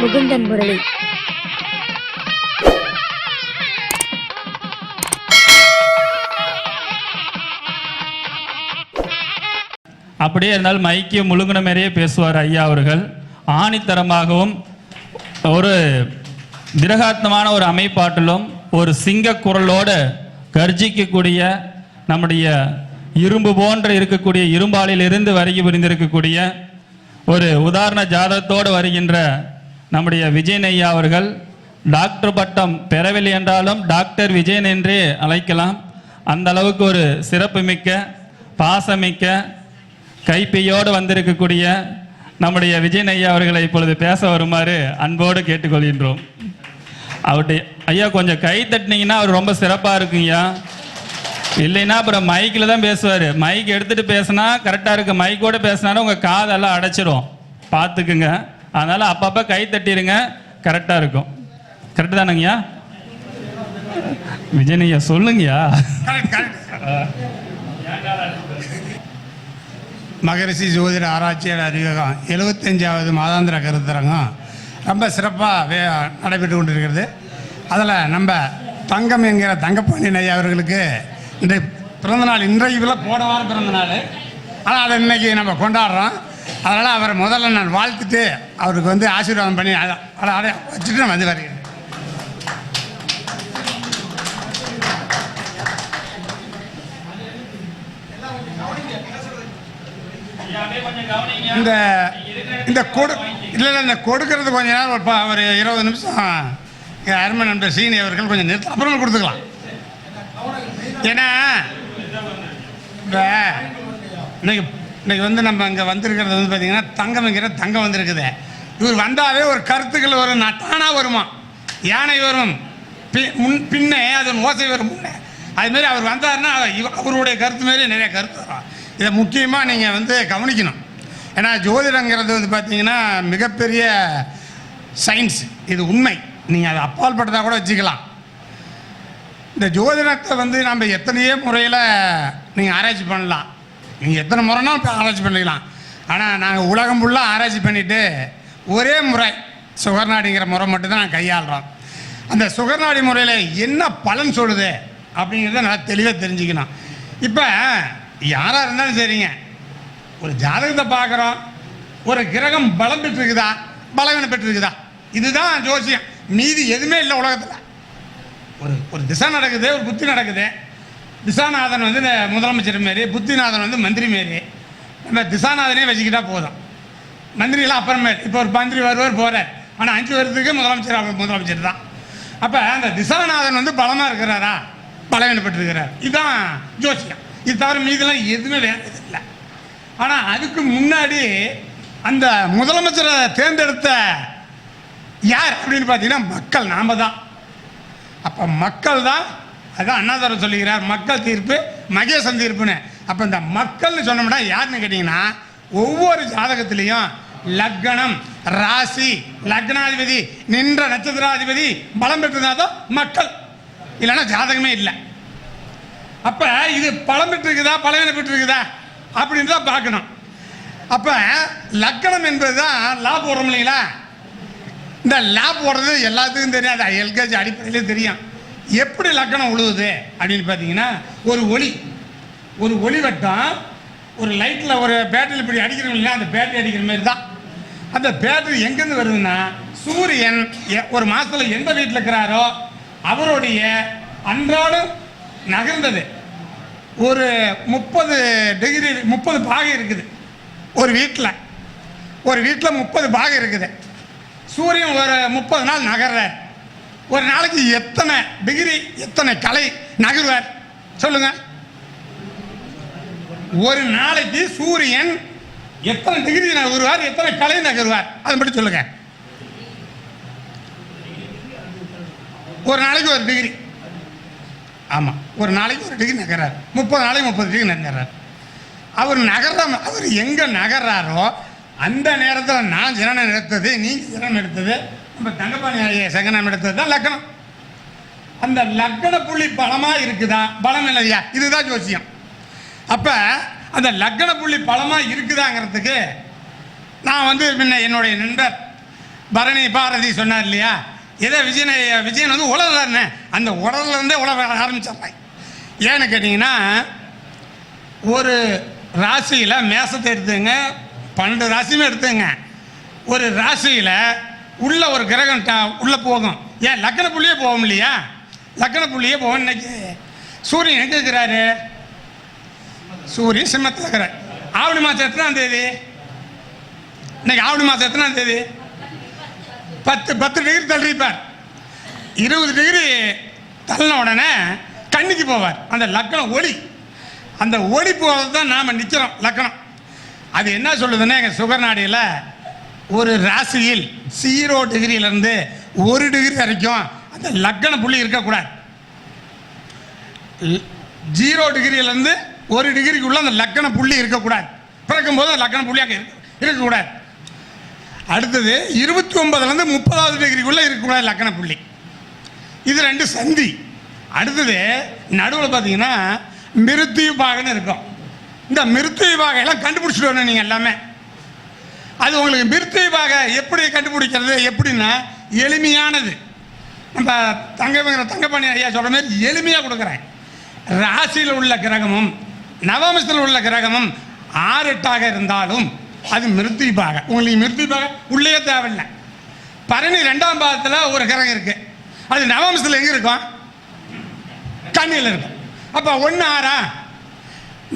முகுந்தன் முரளி. அப்படியே இருந்தாலும் மைக்கிய முழுங்கின மாதிரியே பேசுவார் ஐயா அவர்கள். ஆணித்தரமாகவும் ஒரு திரகாத்மமான ஒரு அமைப்பாட்டிலும் ஒரு சிங்க குரலோடு கர்ஜிக்கக்கூடிய நம்முடைய இரும்பு போன்ற இருக்கக்கூடிய இரும்பாலில் இருந்து வருகி புரிந்திருக்கக்கூடிய ஒரு உதாரண ஜாதகத்தோடு வருகின்ற நம்முடைய விஜயன் ஐயா அவர்கள் டாக்டர் பட்டம் பெறவில்லை என்றாலும் டாக்டர் விஜயன் என்றே அழைக்கலாம். அந்த அளவுக்கு ஒரு சிறப்புமிக்க பாசமிக்க கைப்பையோடு வந்திருக்கக்கூடிய நம்முடைய விஜயன் ஐயா அவர்களை இப்பொழுது பேச வருமாறு அன்போடு கேட்டுக்கொள்கின்றோம். அவருடைய ஐயா கொஞ்சம் கை தட்டினீங்கன்னா அவர் ரொம்ப சிறப்பாக இருக்குங்கய்யா இல்லைன்னா அப்புறம் மைக்கில் தான் பேசுவார். மைக் எடுத்துகிட்டு பேசினா கரெக்டாக இருக்குது மைக்கோடு பேசினாலும் உங்கள் காதெல்லாம் அடைச்சிரும். பார்த்துக்குங்க. அதனால் அப்பப்போ கை தட்டிடுங்க கரெக்டாக இருக்கும். கரெக்டு தானங்கய்யா? விஜயன் ஐயா சொல்லுங்கய்யா மகரிஷி ஜோதிட ஆராய்ச்சியாளர் அறிவகம் எழுபத்தஞ்சாவது மாதாந்திர கருத்தரங்கம். ரொம்ப சிறப்பாக வே நடைபெற்று கொண்டிருக்கிறது. அதில் நம்ம தங்கம் என்கிற தங்கப்பாண்டியன் ஐயா அவர்களுக்கு இந்த பிறந்தநாள் இன்றைக்கு போன வாரம் பிறந்த நாள் ஆனால் அதை இன்னைக்கு நம்ம கொண்டாடுறோம். அதனால் அவரை முதல்ல நான் வாழ்த்துட்டு அவருக்கு வந்து ஆசீர்வாதம் பண்ணி அதை அதை வச்சுட்டு நான் வந்து வருகிறேன். இந்த இந்த கொடு இல்லை இல்லை இந்த கொடுக்கறது கொஞ்ச நேரம் ஒரு ஒரு இருபது நிமிஷம். எங்கள் அருமை நண்பர் சீனி அவர்கள் கொஞ்சம் நிறுத்த அப்புறமா கொடுத்துக்கலாம். ஏன்னா இப்போ இன்னைக்கு இன்னைக்கு வந்து நம்ம இங்கே வந்திருக்கிறது வந்து பார்த்தீங்கன்னா தங்கம்ங்கிற தங்கம் வந்திருக்குது. இவர் வந்தாவே ஒரு கருத்துக்கள் வரும் நட்டானா வருமா? யானை வரும் பி- முன் பின்னே அதன் ஓசை வரும் முன்னே. அதுமாரி அவர் வந்தாருன்னா அவருடைய கருத்து மாரி நிறைய கருத்து வரும். இதை முக்கியமாக நீங்கள் வந்து கவனிக்கணும். ஏன்னா ஜோதிடங்கிறது வந்து பார்த்தீங்கன்னா மிகப்பெரிய சயின்ஸ் இது உண்மை. நீங்கள் அதை அப்பால்பட்டதாக கூட வச்சுக்கலாம். இந்த ஜோதிடத்தை வந்து நம்ம எத்தனையோ முறையில் நீங்கள் ஆராய்ச்சி பண்ணலாம். நீங்கள் எத்தனை முறைனாலும் இப்போ ஆராய்ச்சி பண்ணிக்கலாம். ஆனால் நாங்கள் உலகம் ஃபுல்லாக ஆராய்ச்சி பண்ணிவிட்டு ஒரே முறை சுகர்நாடிங்கிற முறை மட்டும்தான் நாங்கள் கையாளுறோம். அந்த சுகர்நாடி முறையில் என்ன பலன் சொல்லுது அப்படிங்கிறத நல்லா தெளிவாக தெரிஞ்சுக்கணும். இப்போ யாராக இருந்தாலும் சரிங்க. ஒரு ஜாதகத்தை பார்க்குறோம். ஒரு கிரகம் பலம் பெற்றிருக்குதா? பலவீனம் பெற்றிருக்குதா? இதுதான் ஜோசியம். மீதி எதுவுமே இல்லை உலகத்தில். ஒரு ஒரு திசை நடக்குது ஒரு புத்தி நடக்குது. திசாநாதன் வந்து இந்த முதலமைச்சர் மாரி புத்திநாதன் வந்து மந்திரி மாரி. நம்ம திசாநாதனே வச்சுக்கிட்டா போதும். மந்திரிலாம் அப்புறமே இப்போ ஒரு மந்திரி வருவார் போகிறார் ஆனால் அஞ்சு வருஷத்துக்கு முதலமைச்சர் முதலமைச்சர் தான். அப்போ அந்த திசாநாதன் வந்து பலமாக இருக்கிறாரா? பலவீனப்பட்டிருக்கிறார். இதுதான் ஜோசியம். இது தவிர மீதெல்லாம் எதுவுமே வேறு இல்லை. ஆனால் அதுக்கு முன்னாடி அந்த முதலமைச்சரை தேர்ந்தெடுத்த யார் அப்படின்னு பார்த்தீங்கன்னா மக்கள். நாம் தான். அப்போ மக்கள் தான் அதுதான் அண்ணாதாரம் சொல்லுகிறார் மக்கள் தீர்ப்பு மகேசன் தீர்ப்புன்னு. அப்போ இந்த மக்கள்னு சொன்னோம்னா யாருன்னு கேட்டிங்கன்னா ஒவ்வொரு ஜாதகத்திலையும் லக்னம் ராசி லக்னாதிபதி நின்ற நட்சத்திராதிபதி பலம் பெற்றதா மக்கள். இல்லைன்னா ஜாதகமே இல்லை. அப்போ இது பலம் பெற்றிருக்குதா பலவீனம் பெற்றிருக்குதா அப்படின்னு தான் பார்க்கணும். அப்போ லக்கணம் என்பது தான் லா போடுறோம் இல்லைங்களா? இந்த லா போடுறது எல்லாத்துக்கும் தெரியும் அது எல்கேஜி அடிப்படையிலே தெரியும். எப்படி லக்கணம் உழுவுது அப்படின்னு பார்த்தீங்கன்னா ஒரு ஒளி. ஒரு ஒளி வட்டம் ஒரு லைட்டில் ஒரு பேட்டரி இப்படி அடிக்கிறோம் இல்லையா அந்த பேட்டரி அடிக்கிற மாதிரி தான். அந்த பேட்டரி எங்கேருந்து வருதுன்னா சூரியன் எ- ஒரு மாதத்துல எந்த வீட்டில் இருக்கிறாரோ அவருடைய அன்றாடம் நகர்ந்தது. ஒரு முப்பது டிகிரி முப்பது பாகை இருக்குது ஒரு வீட்டில் ஒரு வீட்டில் முப்பது பாகை இருக்குது. சூரியன் ஒரு முப்பது நாள் நகர்றார். ஒரு நாளைக்கு எத்தனை டிகிரி எத்தனை கலை நகர்வார்? சொல்லுங்க. ஒரு நாளைக்கு சூரியன் எத்தனை டிகிரி நகருவார் எத்தனை கலை நகருவார்? அதை மட்டும் சொல்லுங்க. ஒரு நாளைக்கு ஒரு டிகிரி ஆமாம் ஒரு நாளைக்கு ஒரு டிகிரி நகர்றார் முப்பது நாளைக்கு முப்பது டிகிரி நகர்றார் அவர் நகர்ற அவர் எங்கே நகர்றாரோ அந்த நேரத்தில் நான் ஜனனம் எடுத்தது நீங்கள் ஜனனம் எடுத்தது நம்ம தங்கப்பாணி ஐயா எடுத்தது தான் லக்கணம். அந்த லக்கண புள்ளி பலமாக இருக்குதா? பலம் இல்லையா? இதுதான் ஜோசியம். அப்போ அந்த லக்கண புள்ளி பலமாக இருக்குதாங்கிறதுக்கு நான் வந்து முன்ன என்னுடைய நண்பர் பரணி பாரதி சொன்னார் இல்லையா? எதை விஜயனை விஜயன் வந்து உலகம்னே அந்த உடல்லேருந்தே உலக ஆரம்பிச்சிடுறாங்க ஏன்னு கேட்டிங்கன்னா ஒரு ராசியில் மேசத்தை எடுத்துங்க பன்னெண்டு ராசியுமே எடுத்துங்க. ஒரு ராசியில் உள்ள ஒரு கிரகம் ட- உள்ள போகும். ஏன் லக்கண புள்ளியே போகும் இல்லையா? லக்கண புள்ளியே போகும் இன்னைக்கு சூரியன் எங்கே இருக்கிறாரு? சூரியன் சிம்மத்தில் இருக்கிறார். ஆவணி மாதம் எத்தனாம் தேதி? இன்னைக்கு ஆவணி மாதம் எத்தனாம் தேதி? பத்து பத்து டிகிரி தள்ளிப்பார் இருபது டிகிரி தள்ளின உடனே கண்ணிக்கு போவார். அந்த லக்கணம் ஒளி. அந்த ஒளி போகிறது தான் நாம் நிற்கிறோம் லக்கணம் அது என்ன சொல்லுதுன்னா எங்கள் சுகர் நாடியில் ஒரு ராசியில் ஜீரோ டிகிரியிலேருந்து ஒரு டிகிரி வரைக்கும் அந்த லக்கண புள்ளி இருக்கக்கூடாது. ஜீரோ டிகிரியிலேருந்து ஒரு டிகிரிக்குள்ளே அந்த லக்கண புள்ளி இருக்கக்கூடாது. பிறக்கும்போது அந்த லக்கண புள்ளி அங்கே இருக்கக்கூடாது. அடுத்தது இருபத்தி ஒன்பதுலேருந்து முப்பதாவது டிகிரிக்குள்ளே இருக்கக்கூடாது லக்கண புள்ளி. இது ரெண்டு சந்தி. அடுத்தது நடுவில் பார்த்தீங்கன்னா மிருத்யு பாகன்னு இருக்கும். இந்த மிருத்யு பாகையெல்லாம் கண்டுபிடிச்சிட்டு வரணும் நீங்கள் எல்லாமே. அது உங்களுக்கு மிருத்யு எப்படி கண்டுபிடிக்கிறது எப்படின்னா எளிமையானது. நம்ம தங்கமங்கிற தங்கப்பாணி ஐயா சொல்கிற மாதிரி எளிமையாக கொடுக்குறேன். ராசியில் உள்ள கிரகமும் நவமசத்தில் உள்ள கிரகமும் ஆறெட்டாக இருந்தாலும் அது மிருத்திபாக உங்களுக்கு மிருத்திபாக உள்ளே தேவையில்லை. பரணி ரெண்டாம் பாதத்தில் ஒரு கிரகம் இருக்குது அது நவமசத்தில் எங்கே இருக்கும்? கண்ணியில் இருக்கும். அப்போ ஒன்று ஆறா?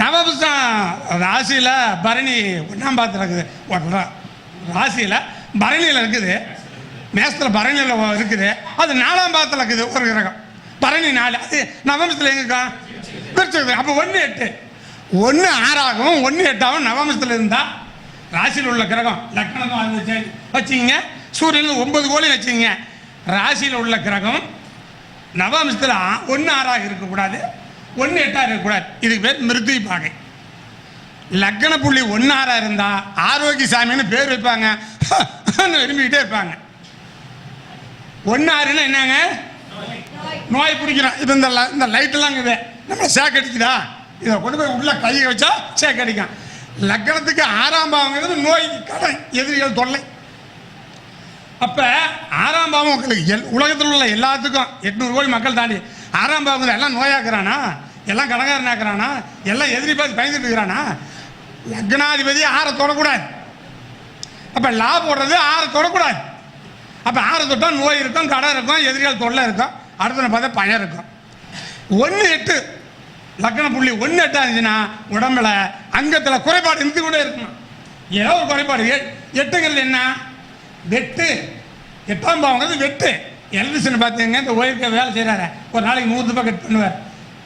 நவமசம் ராசியில் பரணி ஒன்றாம் பாத்திரம் இருக்குது ஒரு ராசியில் பரணியில் இருக்குது. மேசத்தில் பரணியில் இருக்குது. அது நாலாம் பாதத்தில் இருக்குது. ஒரு கிரகம். பரணி நாலு. அது நவமசத்தில் எங்கே இருக்கும் அப்போ ஒன்று எட்டு. ஒன்று ஆறாகவும் ஒன்று எட்டாகவும் நவமசத்தில் இருந்தால் ராசியில் உள்ள கிரகம். லக்னமும் அது வச்சுக்கிங்க. சூரியன் ஒன்பது கோழி வச்சுக்கிங்க. ராசியில் உள்ள கிரகம் நவாம்சத்தில் ஒன்று ஆறாக இருக்கக்கூடாது. ஒன்று எட்டாக இருக்கக்கூடாது இதுக்கு பேர் மிருதி பாகை. லக்கண புள்ளி ஒன்று ஆறாக இருந்தால் ஆரோக்கிய சாமின்னு பேர் வைப்பாங்க. விரும்பிக்கிட்டே இருப்பாங்க. ஒன்று என்னங்க? நோய் பிடிக்கிறோம். இது இந்த இந்த லைட்டெல்லாம் இருக்குது. நம்ம சேக் அடிக்குதா? இதை கொண்டு போய் உள்ள கையை வச்சா சேக் அடிக்கும். லக்கணத்துக்கு ஆறாம் பாவங்கிறது நோய் கடன் எதிரிகள் தொல்லை. அப்போ ஆறாம் பாவம் உங்களுக்கு எல் உலகத்தில் உள்ள எல்லாத்துக்கும் எட்நூறு கோடி மக்கள் தாண்டி ஆறாம் பாவங்கள் எல்லாம் நோயாக்குறானா? எல்லாம் கடங்காரனாக்குறானா எல்லாம் எதிரி பார்த்து பயந்துட்டு இருக்கிறானா? லக்னாதிபதி ஆற தொடக்கூடாது. அப்போ லா போடுறது ஆற தொடக்கூடாது. அப்போ ஆறை தொட்டால் நோய் இருக்கும் கடை இருக்கும் எதிரிகள் தொல்லை இருக்கும் அடுத்த பார்த்தா பயம் இருக்கும். ஒன்று எட்டு லக்கண புள்ளி ஒன்று எட்டாக இருந்துச்சுன்னா உடம்புல அங்கத்தில் குறைபாடு இருந்து கூட இருக்கணும் ஏதோ ஒரு குறைபாடு. எட்டுங்கிறது என்ன? வெட்டு. எட்டாம் பாவங்கிறது வெட்டு. எலக்ட்ரிஷன் பார்த்தீங்க இந்த ஒயருக்கு வேலை செய்கிறாரு ஒரு நாளைக்கு நூறு ரூபாய் கட் பண்ணுவார்.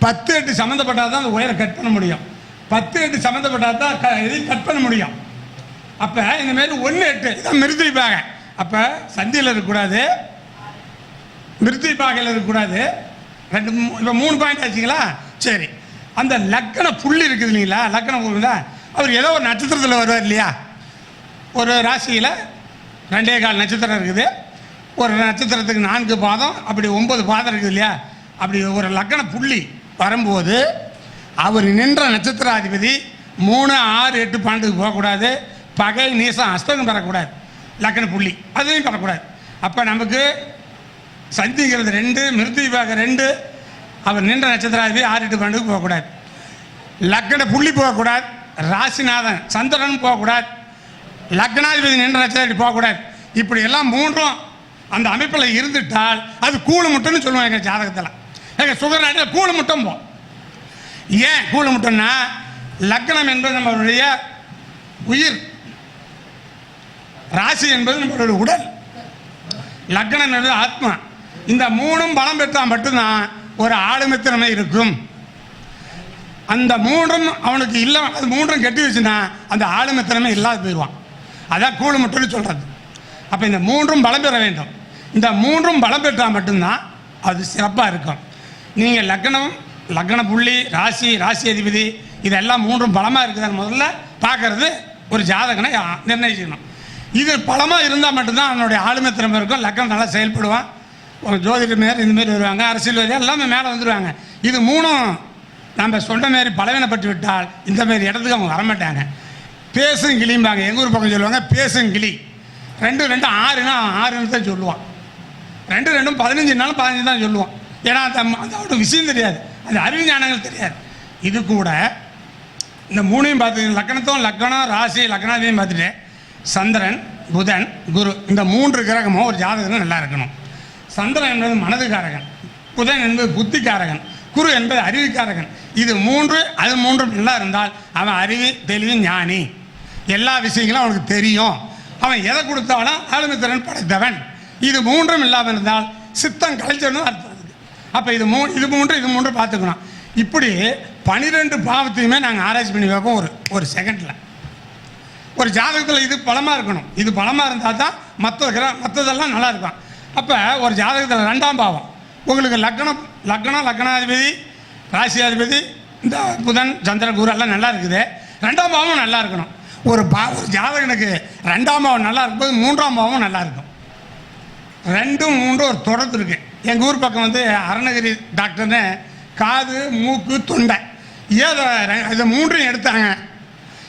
பத்து எட்டு சம்மந்தப்பட்டால் தான் அந்த ஒயரை கட் பண்ண முடியும். பத்து எட்டு சம்மந்தப்பட்டால் தான் க இதையும் கட் பண்ண முடியும். அப்போ இந்த மாதிரி ஒன்று எட்டு இதான் மிருதி பாகை. அப்போ சந்தியில் இருக்கக்கூடாது. மிருதி பாகையில் இருக்கக்கூடாது. ரெண்டு இப்போ மூணு பாயிண்ட் ஆச்சுங்களா? சரி. அந்த லக்கண புள்ளி இருக்குது இல்லைங்களா? லக்கண புள்ளி அவர் ஏதோ ஒரு நட்சத்திரத்தில் வருவார் இல்லையா? ஒரு ராசியில் ரெண்டே கால் நட்சத்திரம் இருக்குது. ஒரு நட்சத்திரத்துக்கு நான்கு பாதம் அப்படி ஒம்பது பாதம் இருக்குது இல்லையா? அப்படி ஒரு லக்கண புள்ளி. வரும்போது அவர் நின்ற நட்சத்திராதிபதி மூணு ஆறு எட்டு பன்னெண்டுக்கு போகக்கூடாது. பகை நீசம் அஸ்தகம் பெறக்கூடாது. லக்கண புள்ளி. அதையும் பெறக்கூடாது. அப்போ நமக்கு சந்திங்கிறது ரெண்டு மிருத்தி விபாக ரெண்டு அவர் நின்ற நட்சத்திராதிபதி ஆறு எட்டு பன்னெண்டுக்கு போகக்கூடாது. லக்கண புள்ளி போகக்கூடாது. ராசிநாதன் சந்திரன் போகக்கூடாது. லக்னாதிபதி நின்ற நட்சத்திரம் போகக்கூடாது. இப்படி எல்லாம் மூன்றும் அந்த அமைப்பில் இருந்துட்டால் அது கூழு மட்டும்னு சொல்லுவாங்க எங்கள் ஜாதகத்தில். சுகர் நாட்டில் கூழ் முட்டம் போ. ஏன் கூழ் முட்டம்னா லக்னம் என்பது நம்மளுடைய உயிர். ராசி என்பது நம்மளுடைய உடல். லக்னம் என்பது ஆத்மா. இந்த மூணும் பலம் பெற்றால் மட்டும்தான் ஒரு ஆளுமை இருக்கும். அந்த மூன்றும் அவனுக்கு இல்லை அது மூன்றும் கெட்டி வச்சுன்னா அந்த ஆளுமை இல்லாது இல்லாத போயிடுவான். அதான் கூழ் முட்டும்னு சொல்கிறது அப்போ இந்த மூன்றும் பலம் பெற வேண்டும். இந்த மூன்றும் பலம் பெற்றால் மட்டும்தான் அது சிறப்பாக இருக்கும். நீங்கள் லக்னம் லக்ன புள்ளி ராசி ராசி அதிபதி இதெல்லாம் மூன்றும் பலமாக இருக்குதான்னு முதல்ல பார்க்கறது ஒரு ஜாதகனை நிர்ணயிச்சுக்கணும் இது பலமாக இருந்தால் மட்டும்தான் அவனுடைய ஆளுமை திறமை இருக்கும். லக்னம் நல்லா செயல்படுவான். ஒரு ஜோதிடர் மேர் இந்த மாதிரி வருவாங்க அரசியல்வாதி எல்லாமே மேலே வந்துடுவாங்க இது மூணும் நம்ம சொன்ன மாரி பலவீனப்பட்டு விட்டால் இந்த மாரி இடத்துக்கு அவங்க வரமாட்டாங்க. பேசும் கிளிம்பாங்க. எங்கள் ஊர் பக்கம் சொல்லுவாங்க பேசும் கிளி. ரெண்டு ரெண்டு ஆறுனா ஆறுன்னு தான் சொல்லுவான். ரெண்டு ரெண்டும் பதினஞ்சுனாலும் பதினஞ்சு தான் சொல்லுவான். ஏன்னா அந்த அந்த விஷயம் தெரியாது. அந்த அறிவு ஞானங்கள் தெரியாது. இது கூட இந்த மூணையும் பார்த்து லக்கணத்தும் லக்கணம் ராசி லக்கணாதையும் பார்த்துட்டு சந்திரன் புதன் குரு இந்த மூன்று கிரகமும் ஒரு ஜாதகத்தில் நல்லா இருக்கணும். சந்திரன் என்பது மனதுக்காரகன். புதன் என்பது புத்திக்காரகன். குரு என்பது அறிவுக்காரகன். இது மூன்று அது மூன்றும் நல்லா இருந்தால் அவன் அறிவு தெளிவு ஞானி. எல்லா விஷயங்களும் அவனுக்கு தெரியும். அவன் எதை கொடுத்தாலும் ஆளுமை திறன் படைத்தவன். இது மூன்றும் இல்லாமல் இருந்தால் சித்தம் கலைச்சனும் அர்த்தம். அப்போ இது மூணு இது மூன்று இது மூன்று பார்த்துக்கணும். இப்படி பனிரெண்டு பாவத்தையுமே நாங்கள் ஆராய்ச்சி பண்ணி வைப்போம் ஒரு ஒரு செகண்டில் ஒரு ஜாதகத்தில் இது பலமாக இருக்கணும். இது பலமாக இருந்தால் தான் மற்ற கிர மற்றதெல்லாம் நல்லா இருக்கும். அப்போ ஒரு ஜாதகத்தில் ரெண்டாம் பாவம். உங்களுக்கு லக்னம் லக்னம் லக்னாதிபதி ராசியாதிபதி இந்த புதன் சந்திர குரு எல்லாம் நல்லா இருக்குது. ரெண்டாம் பாவம் நல்லா இருக்கணும். ஒரு பா ஒரு ஜாதகனுக்கு ரெண்டாம் பாவம் நல்லா இருக்கும்போது மூன்றாம் பாவம் நல்லா இருக்கும். ரெண்டும் மூன்றும் ஒரு தொடர்பு இருக்குது எங்கள் ஊர் பக்கம் வந்து அருணகிரி டாக்டர்னு காது மூக்கு தொண்டை. ஏன் இதை இதை மூன்றையும் எடுத்தாங்க.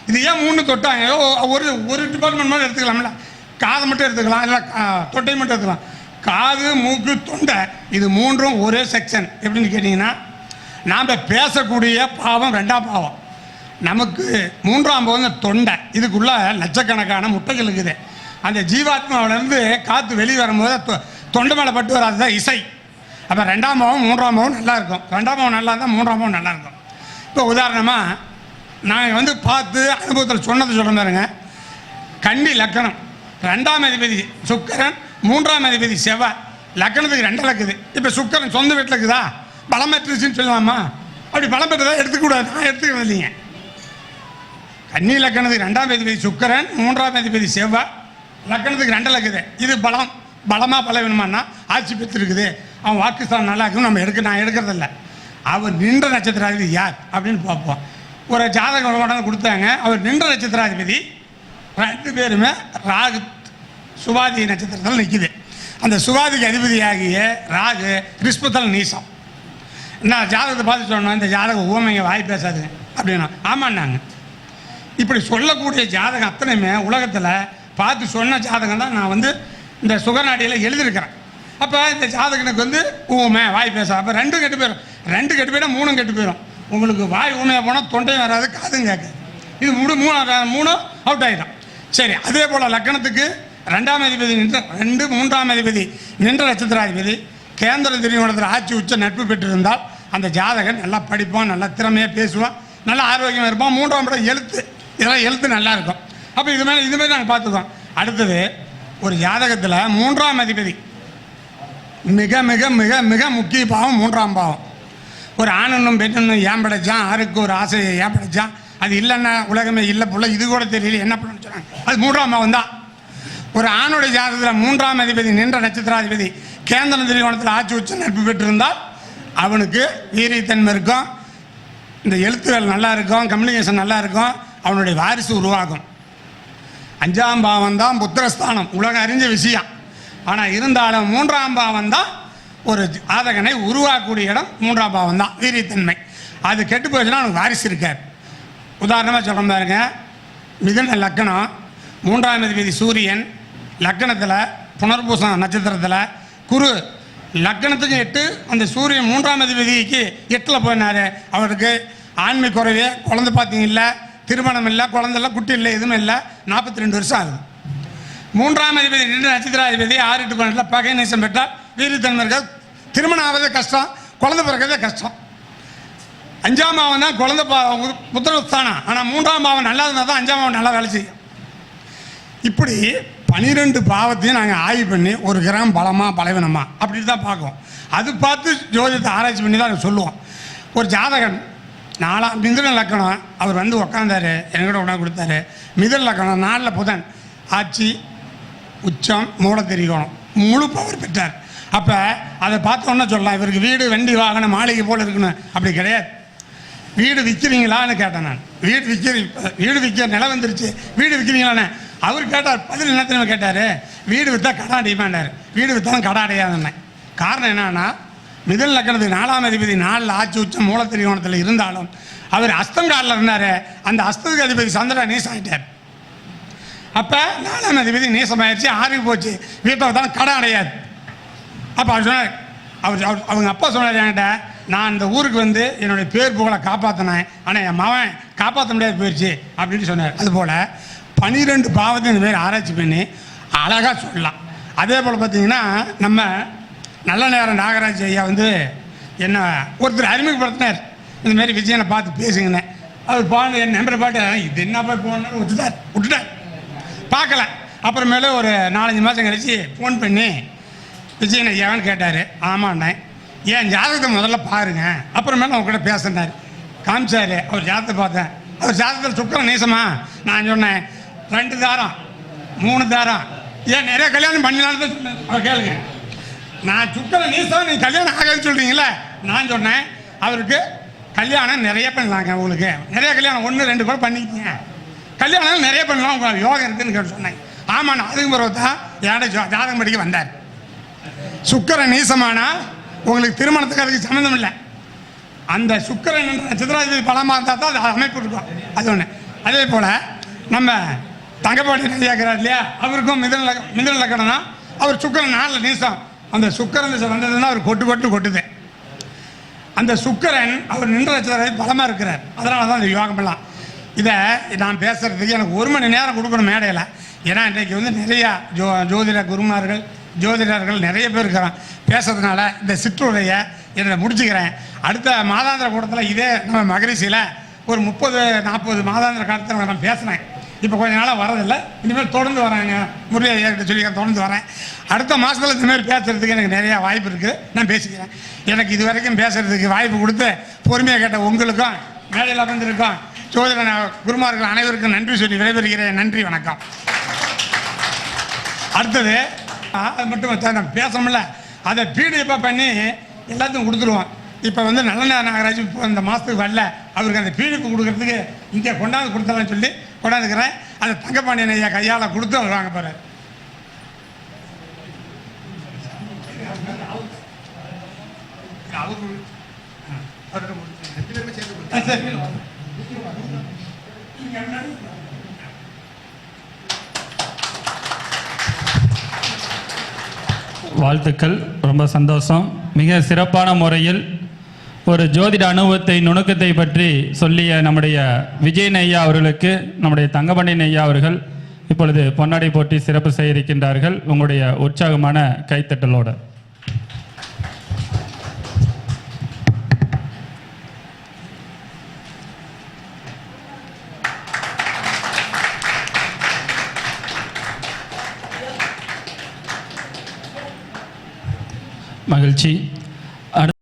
இது ஏன் மூணு தொட்டாங்க? ஒரு ஒரு டிபார்ட்மெண்ட் மட்டும் எடுத்துக்கலாம்ல. காதை மட்டும் எடுத்துக்கலாம் இல்லை தொட்டை மட்டும் எடுத்துக்கலாம். காது மூக்கு தொண்டை இது மூன்றும் ஒரே செக்ஷன் எப்படின்னு கேட்டிங்கன்னா நாம் பேசக்கூடிய பாவம் ரெண்டாம் பாவம். நமக்கு மூன்றாம் பாவம் தொண்டை. இதுக்குள்ளே லட்சக்கணக்கான முட்டைகள் இருக்குது. அந்த ஜீவாத்மாவிலேருந்து காற்று வெளியே வரும்போது தொ- தொண்டு மேலே பட்டு வராது தான் இசை. அப்போ ரெண்டாம் பாவம் மூன்றாம் பாவம் நல்லா இருக்கும். ரெண்டாம் பாவம் நல்லா இருந்தால் மூன்றாம் பாவம் நல்லா இருக்கும். இப்போ உதாரணமாக நாங்கள் வந்து பார்த்து அனுபவத்தில் சொன்னது சொல்ல பாருங்க. கன்னி லக்கணம். ரெண்டாம் அதிபதி சுக்கரன் மூன்றாம் அதிபதி செவ்வாய் லக்கணத்துக்கு ரெண்டில் இருக்குது. இப்போ சுக்கரன் சொந்த வீட்டில் இருக்குதா? பலம் பெற்றுச்சுன்னு சொல்லலாமா? அப்படி பலம் பெற்றதா எடுத்துக்கூடாது. நான் எடுத்துக்க இல்லைங்க கன்னி லக்கணத்துக்கு ரெண்டாம் அதிபதி சுக்கரன் மூன்றாம் அதிபதி செவ்வாய் லக்கணத்துக்கு ரெண்டில் இருக்குது. இது பலம். பலமாக பலவீனமானா ஆட்சி பெற்று இருக்குது அவன் வாக்குஸ்தான் நல்லா இருக்கும் நம்ம எடுக்க நான் எடுக்கிறதில்ல. அவர் நின்ற நட்சத்திராதிபதி யார் அப்படின்னு பார்ப்போம். ஒரு ஜாதகம் உடனே கொடுத்தாங்க. அவர் நின்ற நட்சத்திராதிபதி ரெண்டு பேருமே ராகு சுவாதி நட்சத்திரத்தில் நிற்குது அந்த சுவாதிக்கு அதிபதியாகிய ராகு ரிஷ்பத்தில் நீசம். நான் ஜாதகத்தை பார்த்து சொன்னோம் இந்த ஜாதகம் ஊமைங்க வாய் பேசாதுங்க அப்படின்னா. ஆமான்னாங்க. இப்படி சொல்லக்கூடிய ஜாதகம் அத்தனையுமே உலகத்தில் பார்த்து சொன்ன ஜாதகம் தான் நான் வந்து இந்த சுகநாடியில் எழுதியிருக்கிறேன். அப்போ இந்த ஜாதகனுக்கு வந்து ஊமை வாய் பேச அப்போ ரெண்டும் கெட்டு போயிடும் ரெண்டு கெட்டு போயிடும் மூணும் கெட்டு போயிடும் உங்களுக்கு வாய் ஊமையாக போனால் தொண்டையும் வராது காதும் கேட்காது. இது மூணு மூணு மூணும் அவுட் ஆகிடும் சரி அதே போல் லக்கணத்துக்கு ரெண்டாம் அதிபதி நின்ற ரெண்டு மூன்றாம் அதிபதி நின்ற நட்சத்திராதிபதி கேந்திர திரியோணத்தில் ஆட்சி உச்ச நட்பு பெற்றிருந்தால் அந்த ஜாதகன் நல்லா படிப்பான் நல்லா திறமையாக பேசுவான் நல்லா ஆரோக்கியமாக இருப்பான். மூன்றாம் இடம் எழுத்து. இதெல்லாம் எழுத்து நல்லா இருக்கும். அப்போ இது மாதிரி இது மாதிரி நாங்கள் பார்த்துக்கோம் அடுத்தது ஒரு ஜாதகத்தில் மூன்றாம் அதிபதி. மிக மிக மிக மிக முக்கிய பாவம் மூன்றாம் பாவம். ஒரு ஆணனும் பெண்ணும் ஏன் படைச்சான் ஆருக்கு ஒரு ஆசையை ஏன் படைச்சான் அது இல்லைன்னா உலகமே இல்லை புள்ள இது கூட தெரியல என்ன பண்ண சொன்னாங்க. அது மூன்றாம் பாவம் தான். ஒரு ஆணுடைய ஜாதகத்தில் மூன்றாம் அதிபதி நின்ற நட்சத்திராதிபதி கேந்திர திரிகோணத்தில் ஆட்சி உச்ச நட்பு பெற்றிருந்தால் அவனுக்கு வீரியத்தன்மை இருக்கும் இந்த எழுத்துகள் நல்லா இருக்கும் கம்யூனிகேஷன் நல்லா இருக்கும் அவனுடைய வாரிசு உருவாகும். அஞ்சாம் பாவம் தான் புத்திரஸ்தானம். உலகம் அறிஞ்ச விஷயம். ஆனால் இருந்தாலும் மூன்றாம் பாவம் தான் ஒரு ஜாதகனை உருவாக்கக்கூடிய இடம் மூன்றாம் பாவம் தான். வீரியத்தன்மை. அது கெட்டு போச்சுன்னா அவனுக்கு வாரிசு இருக்கார் உதாரணமாக சொல்கிறேன் பாருங்க. மிதுன லக்கணம் மூன்றாம் அதிபதி சூரியன் லக்கணத்தில் புனர்பூசம் நட்சத்திரத்தில் குரு. லக்கணத்துக்கு எட்டு அந்த சூரியன் மூன்றாம் அதிபதிக்கு எட்டில் போயினார் அவருக்கு ஆண்மை குறைவு. குழந்தை பார்த்தீங்க இல்லை. திருமணம் இல்லை குழந்தெல்லாம் குட்டி இல்லை எதுவும் இல்லை. நாற்பத்தி ரெண்டு வருஷம் ஆகுது. மூன்றாம் அதிபதி நின்ற நட்சத்திராதிபதி ஆறு எட்டு பன்னெண்டில் பகை நேசம் பெற்றால் வீரத்தன்மை இருக்காது. திருமணம் ஆவதே கஷ்டம். குழந்தை பிறக்கிறதே கஷ்டம். அஞ்சாம் பாவம் தான் குழந்தை பாவம் புத்திரஸ்தானம். ஆனால் மூன்றாம் பாவம் நல்லா இருந்தால் தான் அஞ்சாம் பாவம் நல்லா வேலை செய்யும். இப்படி பனிரெண்டு பாவத்தையும் நாங்கள் ஆய்வு பண்ணி ஒரு கிராம் பலமா பலவீனமா அப்படி தான் பார்க்குவோம் அது பார்த்து ஜோதிடத்தை ஆராய்ச்சி பண்ணி தான் சொல்லுவோம். ஒரு ஜாதகன் நாலாம் மிதுன லக்கணம் அவர் வந்து உக்காந்தாரு என்கிட்ட உணவு கொடுத்தாரு. மிதுன லக்கணம் நாளில் புதன் ஆட்சி உச்சம் மூட தெரிகோணம். முழு பவர் பெற்றார். அப்போ அதை பார்த்தோன்னே சொல்லலாம் இவருக்கு வீடு வண்டி வாகனம் மாளிகை போல் இருக்கணும் அப்படி கிடையாது. வீடு விற்கிறீங்களான்னு கேட்டேன் நான். வீடு விற்கிறீ வீடு விற்க நிலம் வந்துருச்சு. வீடு விற்கிறீங்களான்னு அவர் கேட்டார் பதில் என்ன தெரியுமா கேட்டார்? வீடு விற்றா கடை அடையுமாண்டார் வீடு விற்றாலும் கடை அடையாதுன்னேன் காரணம் என்னன்னா மிதல் லக்கணத்துக்கு நாலாம் அதிபதி நாலில் ஆட்சி உச்சம் மூலத்திரிகோணத்தில் இருந்தாலும் அவர் அஸ்தங்காலில் இருந்தார் அந்த அஸ்தத்துக்கு அதிபதி சந்திரா நீஸ் ஆகிட்டார் அப்போ நாலாம் அதிபதி நீசமாயிடுச்சு ஆறுக்கு போச்சு. வீட்டை தான் கடை அடையாது. அப்போ அவர் சொன்னார் அவர் அவர் அவங்க அப்பா சொன்னார் என்கிட்ட நான் இந்த ஊருக்கு வந்து என்னுடைய பேர் புகழை காப்பாற்றினேன் ஆனால் என் மவன் காப்பாற்ற முடியாது போயிடுச்சு அப்படின்னு சொன்னார். அதுபோல் பனிரெண்டு பாவத்தையும் இந்த மாதிரி ஆராய்ச்சி பண்ணி அழகாக சொல்லலாம். அதே போல் பார்த்தீங்கன்னா நம்ம நல்ல நேரம் நாகராஜ் ஐயா வந்து என்ன ஒருத்தர் அறிமுகப்படுத்தினார். இந்த மாதிரி விஜயனை பார்த்து பேசுங்கண்ணே அவர் போன என் நம்பரை பாட்டு இது என்ன போய் போகணுன்னு விட்டுட்டார் விட்டுட்டார். பார்க்கல. அப்புறமேல ஒரு நாலஞ்சு மாதம் கழிச்சு ஃபோன் பண்ணி விஜயன் ஐயான்னு கேட்டார். ஆமாண்ணே. ஏன் ஜாதகத்தை முதல்ல பாருங்க. அப்புறமேல அவங்ககிட்ட கூட பேசினார். காமிச்சாரு. அவர் ஜாதகத்தை பார்த்தேன். அவர் ஜாதகத்தில் சுக்கரம் நீசமா? நான் சொன்னேன். ரெண்டு தாரம். மூணு தாரம். ஏன் நிறைய கல்யாணம் பண்ணலான்னு தான் சொன்னேன். அவர் கேளுங்க. நான் சுக்கரம் நீசம் நீ கல்யாணம் ஆகாதுன்னு சொல்கிறீங்களே நான் சொன்னேன். அவருக்கு கல்யாணம் நிறைய பண்ணலாங்க உங்களுக்கு. நிறைய கல்யாணம். ஒன்று ரெண்டு கூட பண்ணிக்கங்க கல்யாணம் நிறைய பண்ணலாம். உங்களுக்கு யோகம் இருக்குன்னு கேட்டு சொன்னேன். ஆமாண்ணா அதுக்கு பிறகு தான் என்கிட்ட ஜாதகம் படிக்க வந்தார். சுக்கரன் நீசமானா உங்களுக்கு திருமணத்துக்கு அதுக்கு சம்மந்தம் இல்லை. அந்த சுக்கரன் என்ற நட்சத்திராதிபதி பலமாக இருந்தால் தான் அது அமைப்பு இருக்கும். அது ஒன்று அதே போல் நம்ம தங்கப்பாடி நதியாக்கிறார் இல்லையா? அவருக்கும் மிதன லக்க- மிதன லக்கணம்னா அவர் சுக்கரன் நாளில் நீசம். அந்த சுக்கரன் திசை வந்ததுன்னா அவர் கொட்டு கொட்டு கொட்டுது. அந்த சுக்கரன் அவர் நின்ற நட்சத்திர பலமாக இருக்கிறார். அதனால தான் இந்த யோகம் பண்ணலாம் இதை நான் பேசுகிறதுக்கு எனக்கு ஒரு மணி நேரம் கொடுக்கணும் மேடையில். ஏன்னா இன்றைக்கு வந்து நிறையா ஜோ ஜோதிட குருமார்கள் ஜோதிடர்கள் நிறைய பேர் இருக்கிறான் பேசுறதுனால இந்த சிற்றுரையை என்னை முடிச்சுக்கிறேன். அடுத்த மாதாந்திர கூட்டத்தில் இதே நம்ம மகரிஷியில் ஒரு முப்பது நாற்பது மாதாந்திர காலத்தில் நான் பேசுகிறேன் இப்போ கொஞ்ச நாளாக வரதில்லை இனிமேல் தொடர்ந்து வராங்க முரளி ஐயாக்கிட்ட சொல்லி தொடர்ந்து வரேன் அடுத்த மாதத்தில் இந்த பேசுகிறதுக்கு பேசுறதுக்கு எனக்கு நிறையா வாய்ப்பு இருக்குது நான் பேசிக்கிறேன். எனக்கு இது வரைக்கும் பேசுறதுக்கு வாய்ப்பு கொடுத்து பொறுமையாக கேட்ட உங்களுக்கும் மேடையில் அமர்ந்திருக்கோம் சோதர குருமார்கள் அனைவருக்கும் நன்றி சொல்லி விடைபெறுகிறேன். நன்றி வணக்கம். அடுத்தது அது மட்டும் வச்சா நம்ம பேசணும்ல. அதை பிடிஎஃபாக பண்ணி எல்லாத்தையும் கொடுத்துருவோம். இப்போ வந்து நல்ல நாகராஜ் இப்போ இந்த மாதத்துக்கு வரல. அவருக்கு அந்த பிடிஎஃப் கொடுக்கறதுக்கு இங்கே கொண்டாந்து கொடுத்துடலாம்னு சொல்லி கொண்டாந்துக்கிறேன். அதை தங்கப்பாண்டியன் ஐயா கையால் கொடுத்து அவர் வாங்க போகிறார் சரி. வாழ்த்துக்கள். ரொம்ப சந்தோஷம். மிக சிறப்பான முறையில் ஒரு ஜோதிட அனுபவத்தை நுணுக்கத்தை பற்றி சொல்லிய நம்முடைய விஜயன் ஐயா அவர்களுக்கு நம்முடைய தங்கமணியன் ஐயா அவர்கள் இப்பொழுது பொன்னாடை போட்டி சிறப்பு செய்ய இருக்கின்றார்கள் உங்களுடைய உற்சாகமான கைத்தட்டலோடு. மகிழ்ச்சி.